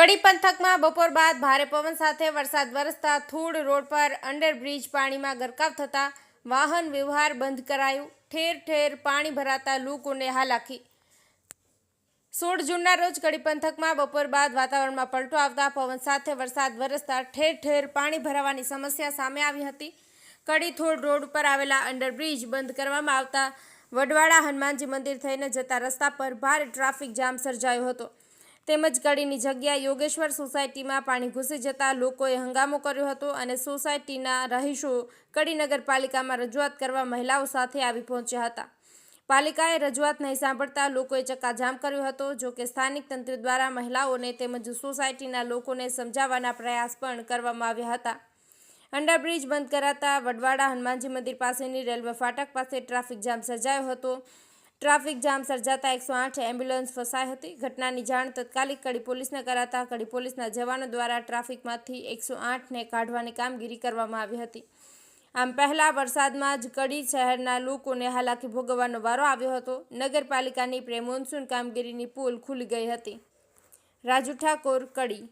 કડી પંથકમાં બપોર બાદ ભારે પવન સાથે વરસાદ વરસતા થૂડ રોડ પર અંડરબ્રિજ પાણીમાં ગરકાવ થતાં વાહન વ્યવહાર બંધ કરાયું. ઠેર ઠેર પાણી ભરાતા લોકોને હાલાકી. સોળ જૂનના રોજ કડી પંથકમાં બપોર બાદ વાતાવરણમાં પલટો આવતા પવન સાથે વરસાદ વરસતા ઠેર ઠેર પાણી ભરાવાની સમસ્યા સામે આવી હતી. કડી થોડ રોડ ઉપર આવેલા અંડરબ્રિજ બંધ કરવામાં આવતા વડવાડા હનુમાનજી મંદિર થઈને જતા રસ્તા પર ભારે ટ્રાફિક જામ સર્જાયો હતો. તેમજ કડીની જગ્યા યોગેશ્વર સોસાયટીમાં પાણી ઘૂસી જતા લોકોએ હંગામો કર્યો હતો અને સોસાયટીના રહીશો કડી નગરપાલિકામાં રજૂઆત કરવા મહિલાઓ સાથે આવી પહોંચ્યા હતા. પાલિકાએ રજૂઆત નહીં સાંભળતા લોકોએ ચક્કાજામ કર્યો હતો, જો કે સ્થાનિક તંત્ર દ્વારા મહિલાઓને તેમજ સોસાયટીના લોકોને સમજાવવાના પ્રયાસ પણ કરવામાં આવ્યા હતા. અંડરબ્રિજ બંધ કરાતા વડવાડા હનુમાનજી મંદિર પાસેની રેલવે ફાટક પાસે ટ્રાફિક જામ સર્જાયો હતો. ટ્રાફિક જામ સર્જાતા એકસો આઠ એમ્બ્યુલન્સ ફસાઈ હતી. ઘટનાની જાણ તત્કાલિક કડી પોલીસને કરાતા કડી પોલીસના જવાનો દ્વારા ટ્રાફિકમાંથી એકસો આઠને કાઢવાની કામગીરી કરવામાં આવી હતી. આમ પહેલા વરસાદમાં જ કડી શહેરના લોકોને હાલાકી ભોગવવાનો વારો આવ્યો હતો. નગરપાલિકાની પ્રેમોન્સૂન કામગીરીની પુલ ખુલી ગઈ હતી. રાજુ ઠાકોર, કડી.